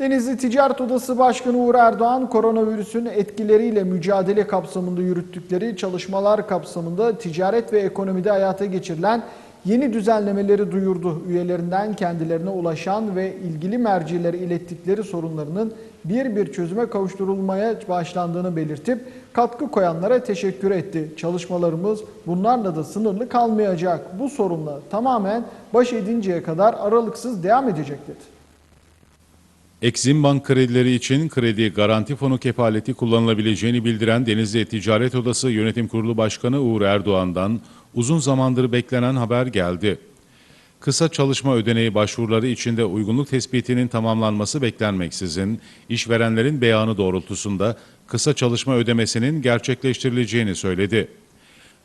Denizli Ticaret Odası Başkanı Uğur Erdoğan, koronavirüsün etkileriyle mücadele kapsamında yürüttükleri çalışmalar kapsamında ticaret ve ekonomide hayata geçirilen yeni düzenlemeleri duyurdu. Üyelerinden kendilerine ulaşan ve ilgili mercilere ilettikleri sorunlarının bir bir çözüme kavuşturulmaya başlandığını belirtip katkı koyanlara teşekkür etti. Çalışmalarımız bunlarla da sınırlı kalmayacak. Bu sorunla tamamen baş edinceye kadar aralıksız devam edecek dedi. Exim Bank kredileri için kredi garanti fonu kefaleti kullanılabileceğini bildiren Denizli Ticaret Odası Yönetim Kurulu Başkanı Uğur Erdoğan'dan uzun zamandır beklenen haber geldi. Kısa çalışma ödeneği başvuruları içinde uygunluk tespitinin tamamlanması beklenmeksizin işverenlerin beyanı doğrultusunda kısa çalışma ödemesinin gerçekleştirileceğini söyledi.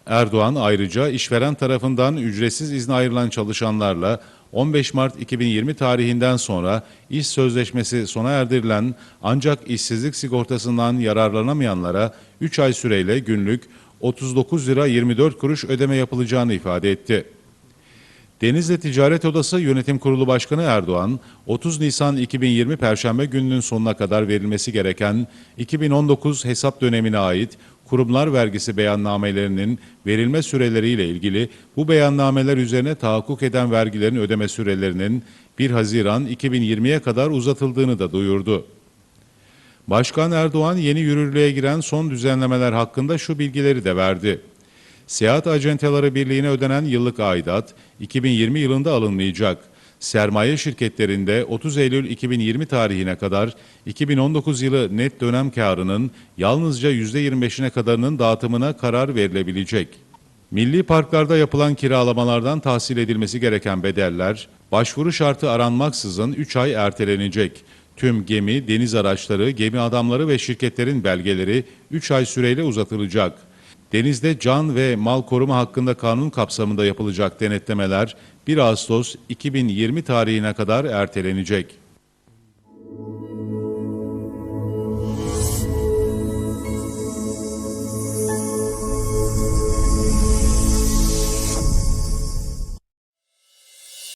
Erdoğan ayrıca işveren tarafından ücretsiz izne ayrılan çalışanlarla 15 Mart 2020 tarihinden sonra iş sözleşmesi sona erdirilen ancak işsizlik sigortasından yararlanamayanlara 3 ay süreyle günlük 39 lira 24 kuruş ödeme yapılacağını ifade etti. Denizli Ticaret Odası Yönetim Kurulu Başkanı Erdoğan, 30 Nisan 2020 Perşembe gününün sonuna kadar verilmesi gereken 2019 hesap dönemine ait kurumlar vergisi beyannamelerinin verilme süreleriyle ilgili bu beyannameler üzerine tahakkuk eden vergilerin ödeme sürelerinin 1 Haziran 2020'ye kadar uzatıldığını da duyurdu. Başkan Erdoğan yeni yürürlüğe giren son düzenlemeler hakkında şu bilgileri de verdi. Seyahat Acenteleri Birliği'ne ödenen yıllık aidat 2020 yılında alınmayacak. Sermaye şirketlerinde 30 Eylül 2020 tarihine kadar 2019 yılı net dönem karının yalnızca %25'ine kadarının dağıtımına karar verilebilecek. Milli parklarda yapılan kiralamalardan tahsil edilmesi gereken bedeller, başvuru şartı aranmaksızın 3 ay ertelenecek. Tüm gemi, deniz araçları, gemi adamları ve şirketlerin belgeleri 3 ay süreyle uzatılacak. Denizde can ve mal koruma hakkında kanun kapsamında yapılacak denetlemeler 1 Ağustos 2020 tarihine kadar ertelenecek.